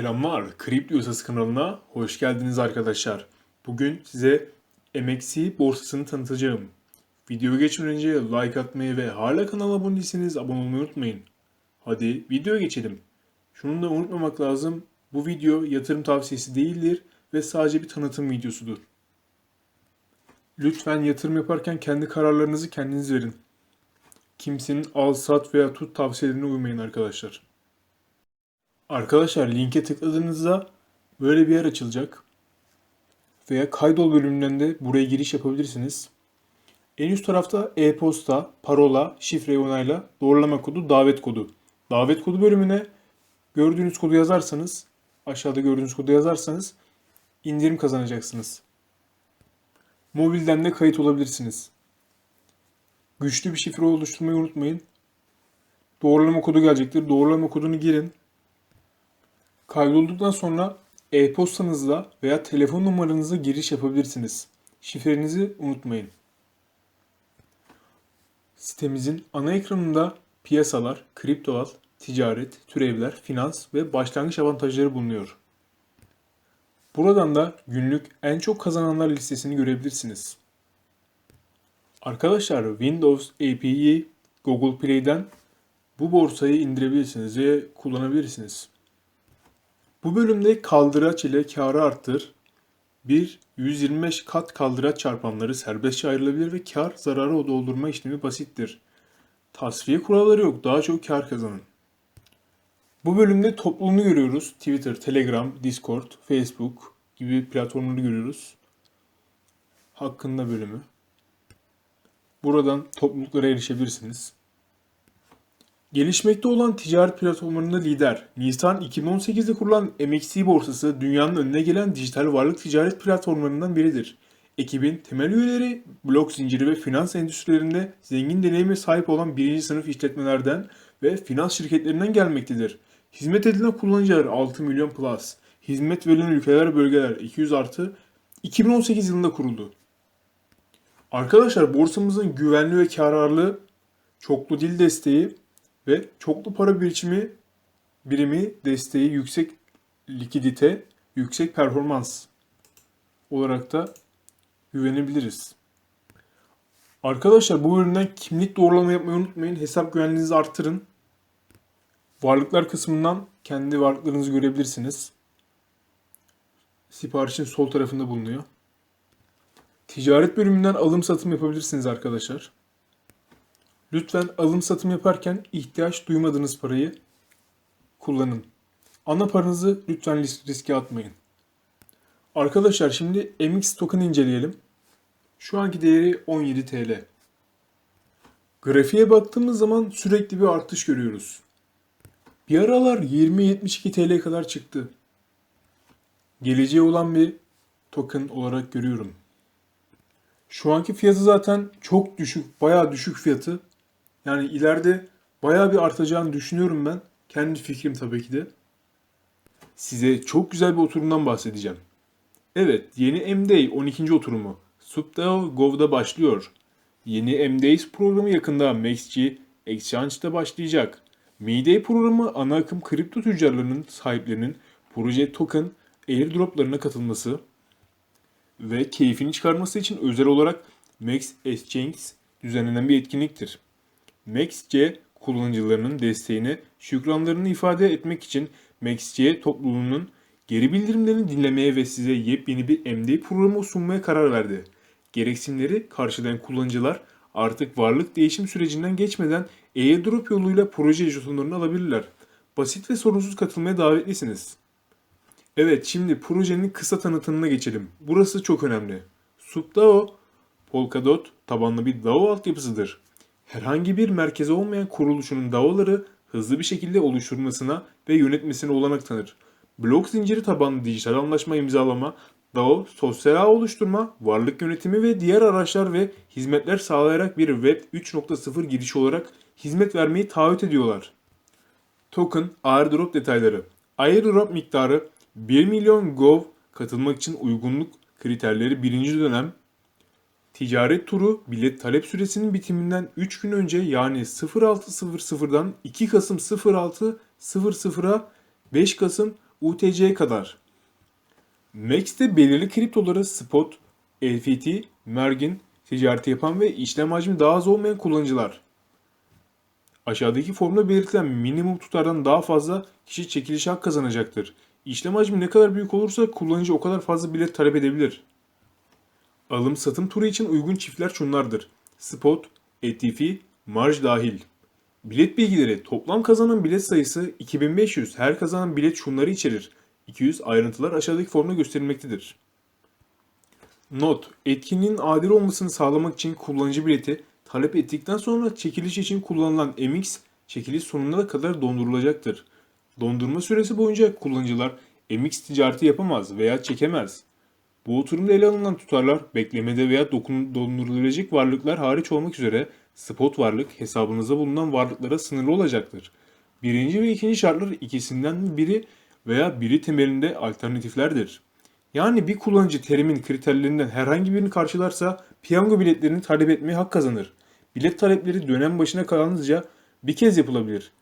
Selamlar, Kripto Yasası kanalına hoş geldiniz arkadaşlar. Bugün size MXC borsasını tanıtacağım. Videoya geçmeden önce like atmayı ve hala kanala abone değilseniz abone olmayı unutmayın. Hadi videoya geçelim. Şunu da unutmamak lazım, bu video yatırım tavsiyesi değildir ve sadece bir tanıtım videosudur. Lütfen yatırım yaparken kendi kararlarınızı kendiniz verin. Kimsenin al, sat veya tut tavsiyelerine uymayın arkadaşlar. Arkadaşlar linke tıkladığınızda böyle bir yer açılacak. Veya kaydol bölümünden de buraya giriş yapabilirsiniz. En üst tarafta e-posta, parola, şifre onayla, doğrulama kodu, davet kodu. Davet kodu bölümüne gördüğünüz kodu yazarsanız, aşağıda gördüğünüz kodu yazarsanız indirim kazanacaksınız. Mobilden de kayıt olabilirsiniz. Güçlü bir şifre oluşturmayı unutmayın. Doğrulama kodu gelecektir. Doğrulama kodunu girin. Kaydolduktan sonra e-postanızla veya telefon numaranızla giriş yapabilirsiniz. Şifrenizi unutmayın. Sitemizin ana ekranında piyasalar, kriptolar, ticaret, türevler, finans ve başlangıç avantajları bulunuyor. Buradan da günlük en çok kazananlar listesini görebilirsiniz. Arkadaşlar Windows API'yi Google Play'den bu borsayı indirebilirsiniz ve kullanabilirsiniz. Bu bölümde kaldıraç ile karı arttır. 1 125 kat kaldıraç çarpanları serbestçe ayrılabilir ve kar zararı doldurma işlemi basittir. Tasfiye kuralları yok. Daha çok kar kazanın. Bu bölümde topluluğunu görüyoruz. Twitter, Telegram, Discord, Facebook gibi platformları görüyoruz. Hakkında bölümü. Buradan topluluklara erişebilirsiniz. Gelişmekte olan ticaret platformlarında lider, Nisan 2018'de kurulan MXC borsası dünyanın önüne gelen dijital varlık ticaret platformlarından biridir. Ekibin temel üyeleri blok zinciri ve finans endüstrilerinde zengin deneyime sahip olan birinci sınıf işletmelerden ve finans şirketlerinden gelmektedir. Hizmet edilen kullanıcılar 6 milyon plus, hizmet verilen ülkeler bölgeler 200 artı 2018 yılında kuruldu. Arkadaşlar borsamızın güvenli ve kararlı çoklu dil desteği ve çoklu para birimi birimi desteği yüksek likidite, yüksek performans olarak da güvenebiliriz. Arkadaşlar bu üründen kimlik doğrulama yapmayı unutmayın. Hesap güvenliğinizi arttırın. Varlıklar kısmından kendi varlıklarınızı görebilirsiniz. Siparişin sol tarafında bulunuyor. Ticaret bölümünden alım satım yapabilirsiniz arkadaşlar. Lütfen alım satım yaparken ihtiyaç duymadığınız parayı kullanın. Ana paranızı lütfen ris- riske atmayın. Arkadaşlar şimdi MX token inceleyelim. Şu anki değeri 17 TL. Grafiğe baktığımız zaman sürekli bir artış görüyoruz. Bir aralar 20-72 TL kadar çıktı. Geleceğe olan bir token olarak görüyorum. Şu anki fiyatı zaten çok düşük, bayağı düşük fiyatı. Yani ileride bayağı bir artacağını düşünüyorum ben. Kendi fikrim tabii ki de. Size çok güzel bir oturumdan bahsedeceğim. Evet, yeni M-Day 12. oturumu Subdao Gov'da başlıyor. Yeni M-Days programı yakında MaxG Exchange'da başlayacak. M-Day programı ana akım kripto tüccarlarının sahiplerinin proje token airdroplarına katılması ve keyfini çıkarması için özel olarak Max Exchange düzenlenen bir etkinliktir. MaxC kullanıcılarının desteğine şükranlarını ifade etmek için MaxC topluluğunun geri bildirimlerini dinlemeye ve size yepyeni bir MD programı sunmaya karar verdi. Gereksinleri karşılayan kullanıcılar artık varlık değişim sürecinden geçmeden airdrop yoluyla proje jetonlarını alabilirler. Basit ve sorunsuz katılmaya davetlisiniz. Evet şimdi projenin kısa tanıtımına geçelim. Burası çok önemli. Subdao, Polkadot tabanlı bir DAO altyapısıdır. Herhangi bir merkezi olmayan kuruluşunun DAO'ları hızlı bir şekilde oluşturmasına ve yönetmesine olanak tanır. Blok zinciri tabanlı dijital anlaşma imzalama, DAO, sosyal ağ oluşturma, varlık yönetimi ve diğer araçlar ve hizmetler sağlayarak bir Web 3.0 girişi olarak hizmet vermeyi taahhüt ediyorlar. Token airdrop detayları. Airdrop miktarı 1 milyon Gov katılmak için uygunluk kriterleri birinci dönem ticaret turu bilet talep süresinin bitiminden 3 gün önce yani 06.00'dan 2 Kasım 06.00'a 5 Kasım UTC'ye kadar. Max'te belirli kriptoları spot, LFT, Mergin, ticareti yapan ve işlem hacmi daha az olmayan kullanıcılar. Aşağıdaki formda belirtilen minimum tutardan daha fazla kişi çekiliş hak kazanacaktır. İşlem hacmi ne kadar büyük olursa kullanıcı o kadar fazla bilet talep edebilir. Alım satım turu için uygun çiftler şunlardır. Spot, ETF, marj dahil. Bilet bilgileri toplam kazanan bilet sayısı 2500 her kazanan bilet şunları içerir. 200 ayrıntılar aşağıdaki formda gösterilmektedir. Not, etkinliğin adil olmasını sağlamak için kullanıcı bileti talep ettikten sonra çekiliş için kullanılan MX çekiliş sonuna kadar dondurulacaktır. Dondurma süresi boyunca kullanıcılar MX ticareti yapamaz veya çekemez. Bu oturumda ele alınan tutarlar beklemede veya dondurulabilecek varlıklar hariç olmak üzere spot varlık hesabınızda bulunan varlıklara sınırlı olacaktır. Birinci ve ikinci şartlar ikisinden biri veya biri temelinde alternatiflerdir. Yani bir kullanıcı terimin kriterlerinden herhangi birini karşılarsa piyango biletlerini talep etmeye hak kazanır. Bilet talepleri dönem başına kalanınca bir kez yapılabilir.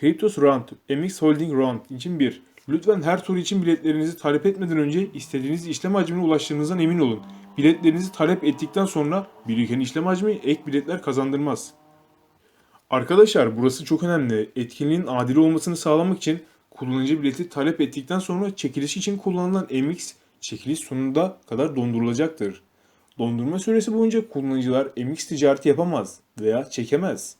Cryptos Round, MX Holding Round için bir. Lütfen her tur için biletlerinizi talep etmeden önce istediğiniz işlem hacmine ulaştığınızdan emin olun. Biletlerinizi talep ettikten sonra biriken işlem hacmi ek biletler kazandırmaz. Arkadaşlar burası çok önemli. Etkinliğin adil olmasını sağlamak için kullanıcı bileti talep ettikten sonra çekiliş için kullanılan MX çekiliş sonunda kadar dondurulacaktır. Dondurma süresi boyunca kullanıcılar MX ticareti yapamaz veya çekemez.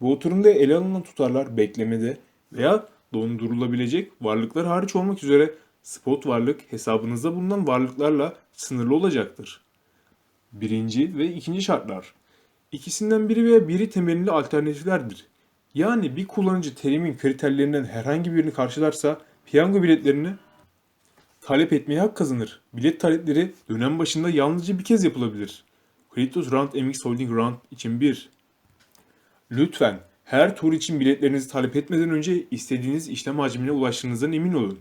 Bu oturumda ele alınan tutarlar beklemede veya dondurulabilecek varlıklar hariç olmak üzere spot varlık hesabınızda bulunan varlıklarla sınırlı olacaktır. Birinci ve ikinci şartlar. İkisinden biri veya biri temelinde alternatiflerdir. Yani bir kullanıcı terimin kriterlerinden herhangi birini karşılarsa piyango biletlerini talep etmeye hak kazanır. Bilet talepleri dönem başında yalnızca bir kez yapılabilir. Kriptos Round MX Holding Round için 1. Lütfen her tur için biletlerinizi talep etmeden önce istediğiniz işlem hacmine ulaştığınızdan emin olun.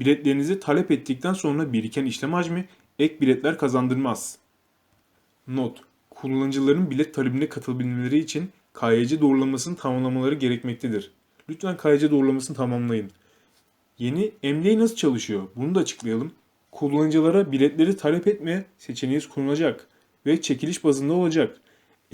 Biletlerinizi talep ettikten sonra biriken işlem hacmi ek biletler kazandırmaz. Not: Kullanıcıların bilet talebine katılabilmeleri için KYC doğrulamasını tamamlamaları gerekmektedir. Lütfen KYC doğrulamasını tamamlayın. Yeni MLA nasıl çalışıyor? Bunu da açıklayalım. Kullanıcılara biletleri talep etme seçeneği sunulacak ve çekiliş bazında olacak.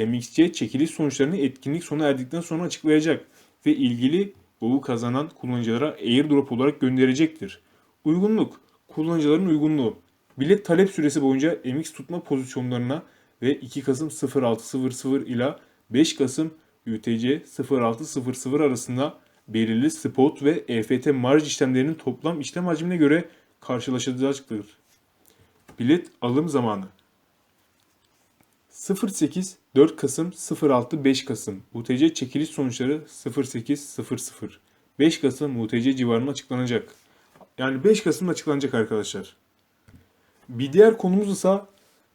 MXC çekiliş sonuçlarını etkinlik sona erdikten sonra açıklayacak ve ilgili govu kazanan kullanıcılara airdrop olarak gönderecektir. Uygunluk, kullanıcıların uygunluğu. Bilet talep süresi boyunca MX tutma pozisyonlarına ve 2 Kasım 06.00 ila 5 Kasım UTC 06.00 arasında belirli spot ve EFT marj işlemlerinin toplam işlem hacmine göre karşılaşılacaktır. Bilet alım zamanı 08 4 Kasım 06 5 Kasım UTC çekiliş sonuçları 08 00 5 Kasım UTC civarında açıklanacak. Yani 5 Kasım'da açıklanacak arkadaşlar. Bir diğer konumuz ise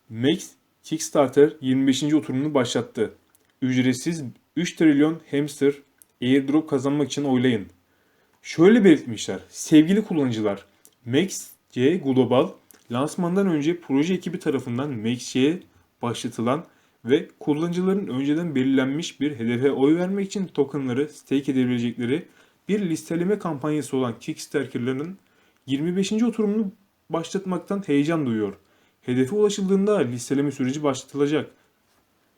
Max Kickstarter 25. oturumunu başlattı. Ücretsiz 3 trilyon hamster airdrop kazanmak için oylayın. Şöyle belirtmişler. Sevgili kullanıcılar, MaxC Global lansmandan önce proje ekibi tarafından MaxC'ye başlatılan ve kullanıcıların önceden belirlenmiş bir hedefe oy vermek için tokenları stake edebilecekleri bir listeleme kampanyası olan Kickstarter'ların 25. oturumunu başlatmaktan heyecan duyuyor. Hedefe ulaşıldığında listeleme süreci başlatılacak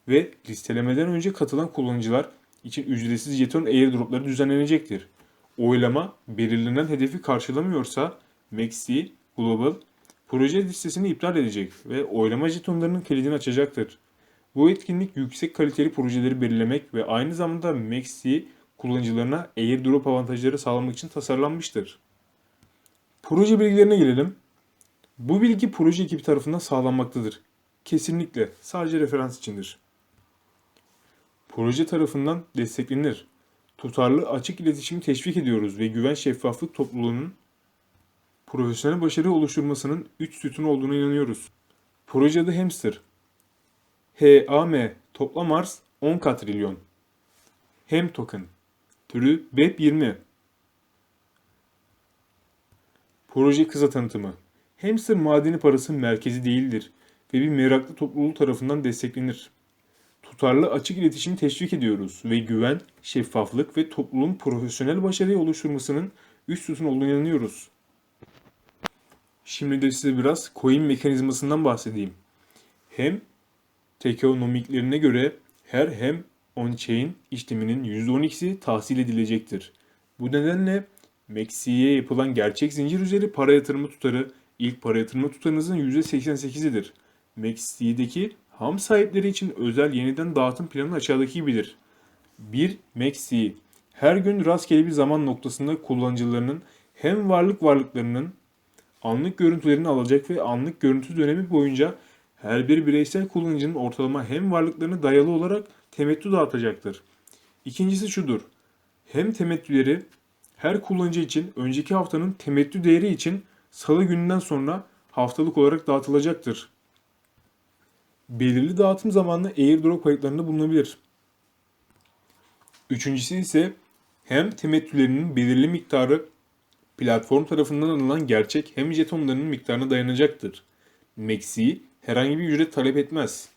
ve listelemeden önce katılan kullanıcılar için ücretsiz jeton airdropları düzenlenecektir. Oylama belirlenen hedefi karşılamıyorsa Maxi Global proje listesini iptal edecek ve oylama jetonlarının kilidini açacaktır. Bu etkinlik yüksek kaliteli projeleri belirlemek ve aynı zamanda Maxi kullanıcılarına airdrop avantajları sağlamak için tasarlanmıştır. Proje bilgilerine gelelim. Bu bilgi proje ekibi tarafından sağlanmaktadır. Kesinlikle sadece referans içindir. Proje tarafından desteklenir. Tutarlı açık iletişimi teşvik ediyoruz ve güven şeffaflık topluluğunun profesyonel başarı oluşturmasının 3 sütun olduğuna inanıyoruz. Projede hamster. HAM toplam arz 10 katrilyon. Hem token. Türü BEP20. Proje kısa tanıtımı. Hamster madeni parası merkezi değildir ve bir meraklı topluluğu tarafından desteklenir. Tutarlı açık iletişimi teşvik ediyoruz ve güven, şeffaflık ve topluluğun profesyonel başarıyı oluşturmasının üst sütun olduğuna inanıyoruz. Şimdi de size biraz coin mekanizmasından bahsedeyim. Hem tekonomiklerine göre her hem on-chain işleminin %12'si tahsil edilecektir. Bu nedenle Maxi'ye yapılan gerçek zincir üzeri para yatırımı tutarı ilk para yatırımı tutarınızın %88'idir. Maxi'deki ham sahipleri için özel yeniden dağıtım planı aşağıdaki gibidir. 1. Maxi her gün rastgele bir zaman noktasında kullanıcılarının hem varlık varlıklarının anlık görüntülerini alacak ve anlık görüntü dönemi boyunca her bir bireysel kullanıcının ortalama hem varlıklarını dayalı olarak temettü dağıtacaktır. İkincisi şudur. Hem temettüleri her kullanıcı için önceki haftanın temettü değeri için salı gününden sonra haftalık olarak dağıtılacaktır. Belirli dağıtım zamanlı airdrop kayıtlarında bulunabilir. Üçüncüsü ise hem temettülerinin belirli miktarı platform tarafından alınan gerçek hem jetonlarının miktarına dayanacaktır. Maxi herhangi bir ücret talep etmez.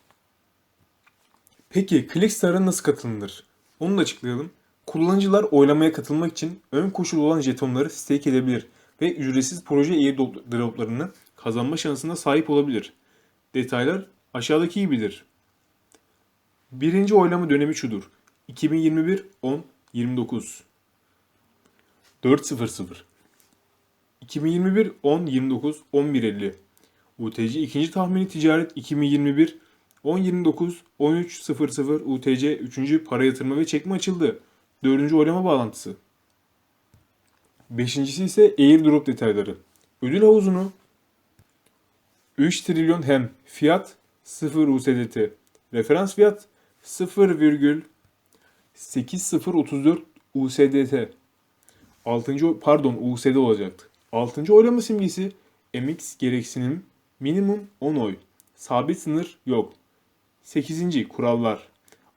Peki Clickstar'a nasıl katılınır? Onu da açıklayalım. Kullanıcılar oylamaya katılmak için ön koşul olan jetonları stake edebilir ve ücretsiz proje airdroplarını kazanma şansına sahip olabilir. Detaylar aşağıdaki gibidir. Birinci oylama dönemi şudur. 2021 10 29 4.00 2021 10 29 11.50 UTC ikinci tahmini ticaret 2021 10 29 13.00 UTC üçüncü para yatırma ve çekme açıldı. Dördüncü oylama bağlantısı. Beşincisi ise airdrop detayları. Ödül havuzunu 3 trilyon hem fiyat 0 USDT. Referans fiyat 0,8034 USDT. 6. pardon USD olacaktı. 6. oylama simgesi MX gereksinim minimum 10 oy. Sabit sınır yok. 8. kurallar.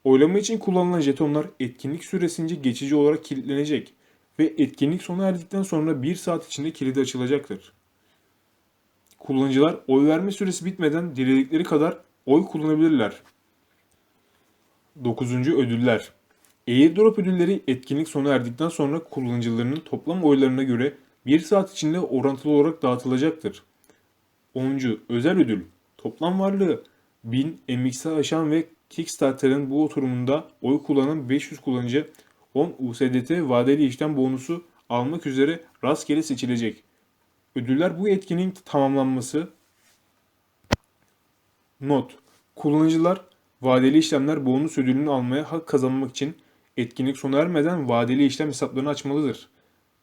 Oylama için kullanılan jetonlar etkinlik süresince geçici olarak kilitlenecek ve etkinlik sona erdikten sonra 1 saat içinde kilidi açılacaktır. Kullanıcılar oy verme süresi bitmeden diledikleri kadar oy kullanabilirler. 9. ödüller. Airdrop ödülleri etkinlik sona erdikten sonra kullanıcılarının toplam oylarına göre 1 saat içinde orantılı olarak dağıtılacaktır. 10. özel ödül. Toplam varlığı 1000 MX'i aşan ve Kickstarter'ın bu oturumunda oy kullanan 500 kullanıcı 10 USDT vadeli işlem bonusu almak üzere rastgele seçilecek. Ödüller bu etkinin tamamlanması Not. Kullanıcılar vadeli işlemler bonus ödülünü almaya hak kazanmak için etkinlik sona ermeden vadeli işlem hesaplarını açmalıdır.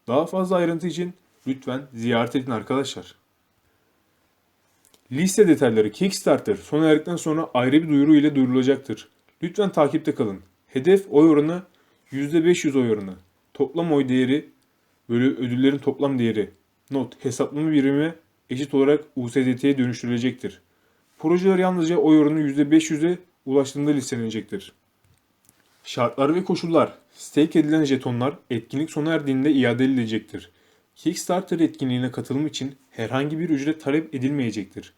Daha fazla ayrıntı için lütfen ziyaret edin arkadaşlar. Liste detayları Kickstarter sona erdikten sonra ayrı bir duyuru ile duyurulacaktır. Lütfen takipte kalın. Hedef oy oranı %500 oy oranı. Toplam oy değeri bölü ödüllerin toplam değeri. Not hesaplama birimi eşit olarak USDT'ye dönüştürülecektir. Projeler yalnızca oy oranı %500'e ulaştığında listelenecektir. Şartlar ve koşullar. Stake edilen jetonlar etkinlik sona erdiğinde iade edilecektir. Kickstarter etkinliğine katılım için herhangi bir ücret talep edilmeyecektir.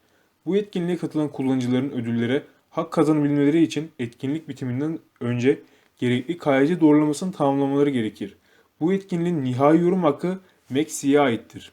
Bu etkinliğe katılan kullanıcıların ödüllere hak kazanabilmeleri için etkinlik bitiminden önce gerekli KYC doğrulamasını tamamlamaları gerekir. Bu etkinliğin nihai yorum hakkı Maxi'ye aittir.